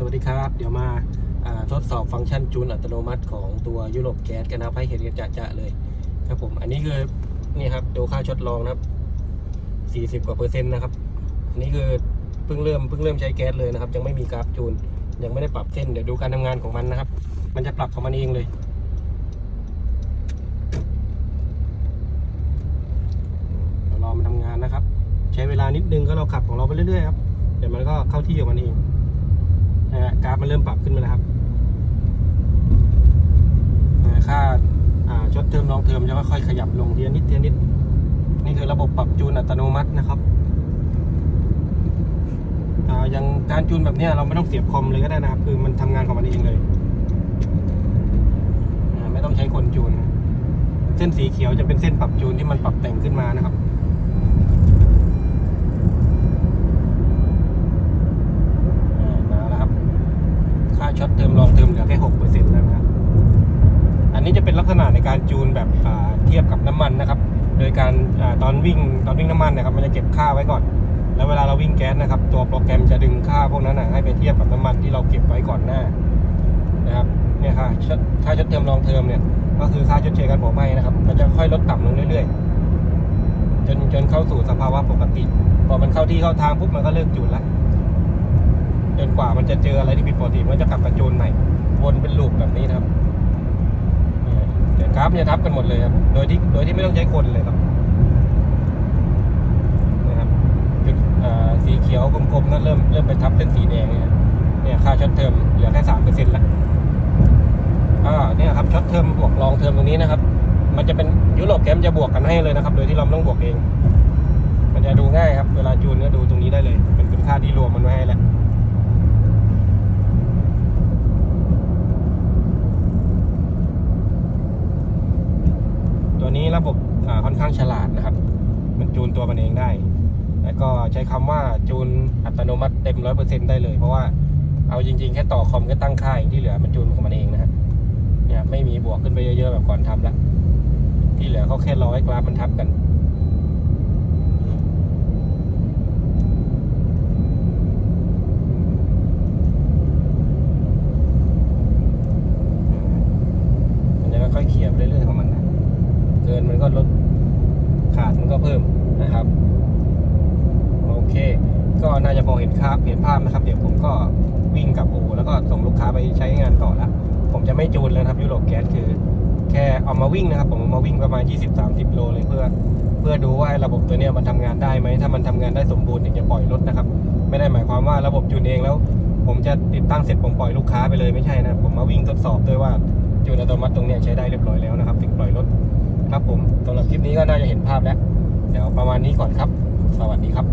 สวัสดีครับ เดี๋ยวมาทดสอบฟังก์ชันจูนอัตโนมัติของตัวยุโรปแก๊สกันนะให้เห็นกันจะๆเลยครับผมอันนี้คือนี่ครับดูค่าชดลองนะครับ 40 กว่าเปอร์เซ็นต์นะครับ อันนี้คือเพิ่งเริ่มเพิ่งเริ่มใช้แก๊สเลยนะครับ ยังไม่มีกราฟจูน ยังไม่ได้ปรับเส้น เดี๋ยวดูการทำงานของมันนะครับ มันจะปรับของมันเองเลยรอมันทำงานนะครับ ใช้เวลานิดนึงก็เราขับของเราไปเรื่อยๆครับเดี๋ยวมันก็เข้าที่ของมันเอง นะฮะกราฟมันเริ่มปรับขึ้นมาแล้วครับนะค่าอ่าชดเทอมลองเทอมจะค่อยๆขยับลงทีละนิดทีละนิด นี่คือระบบปรับจูนอัตโนมัตินะครับอ่าอย่างการจูนแบบนี้เราไม่ต้องเสียบคอมเลยก็ได้นะครับ คือมันทำงานของมันเองเลย ไม่ต้องใช้คนจูน เส้นสีเขียวจะเป็นเส้นปรับจูนที่มันปรับแต่งขึ้นมานะครับ อ่ามาแล้วครับ ค่า ช็อตเทอมลองเทอมเหลือแค่หกเปอร์เซ็นต์แล้วนะครับอันนี้จะเป็นลักษณะในการจูนแบบเทียบกับน้ำมันนะครับ โดยการอตอนวิ่งตอนวิ่งน้ำมันนะครับมันจะเก็บค่าไว้ก่อน แล้วเวลาเราวิ่งแก๊สนะครับ ตัวโปรแกรมจะดึงค่าพวกนั้นนะให้ไปเทียบกับน้ำมันที่เราเก็บไว้ก่อนหน้านะครับเนี่ยค่ะชดค่าชดเทอมลองเทอมเนี่ยก็คือค่าชดเชยการเผาไหม้นะครับ มันจะค่อยลดต่ำลงเรื่อยๆ จนจนเข้าสู่สภาวะปกติ พอมันเข้าที่เข้าทางปุ๊บมันก็เลิกจูนละจ นกว่ามันจะเจออะไรที่ผิดปกติมันจะกลับมาจูนใหม่วนเป็นลูปแบบนี้นะครับเนี่ยแต่กราฟเนี่ยทับกันหมดเลยครับ โดยที่โดยที่ไม่ต้องใช้คนเลยครับนะครับจุดสีเขียวกลมๆนั่นเริ่มเริ่มไปทับเส้นสีแดงเนี่ยเนี่ยค่าช็อตเทอมเหลือแค่สามเปอร์เซ็นต์ละอ่าเนี่ยครับช็อตเทอมบวกลองเทอมตรงนี้นะครับ มันจะเป็นยุโรปแกมจะบวกกันให้เลยนะครับ โดยที่เราไม่ต้องบวกเอง มันจะดูง่ายครับ เวลาจูนก็ดูตรงนี้ได้เลย เป็นเป็นค่าที่รวมมันไว้ให้แล้ว นี้ระบบค่อนข้างฉลาดนะครับ มันจูนตัวมันเองได้ แล้วก็ใช้คำว่าจูนอัตโนมัติเต็มร้อยเปอร์เซ็นต์ได้เลย เพราะว่าเอาจริงๆ แค่ต่อคอมก็ตั้งค่าอย่างที่เหลือมันจูนของมันเองนะฮะเนี่ยไม่มีบวกขึ้นไปเยอะๆแบบก่อนทำละที่เหลือเขาแค่รอให้กราฟมันทับกันจะค่อยๆเขี่ยไปเรื่อยๆของมันนะเกินมันก็ลดขาดมันก็เพิ่มนะครับ โอเค ก็น่าจะพอเห็นภาพเห็นภาพนะครับ เดี๋ยวผมก็วิ่งกลับอูแล้วก็ส่งลูกค้าไปใช้งานต่อละผมจะไม่จูนแล้วครับยุโรปแก๊สคือ แค่เอามาวิ่งนะครับ ผมมาวิ่งประมาณ 20-30 โลเลยเพื่อ เพื่อดูว่าระบบตัวเนี้ยมันทำงานได้ไหมถ้ามันทำงานได้สมบูรณ์ถึงจะปล่อยรถนะครับ ไม่ได้หมายความว่าระบบจูนเองแล้ว ผมจะติดตั้งเสร็จผมปล่อยลูกค้าไปเลยไม่ใช่นะผมมาวิ่งทดสอบด้วยว่าจูนอัตโนมัติตรงเนี้ยใช้ได้เรียบร้อยแล้วนะครับ ถึงปล่อยรถครับผมสำหรับ คลิปนี้ก็น่าจะเห็นภาพแล้ว เดี๋ยวประมาณนี้ก่อนครับ สวัสดีครับ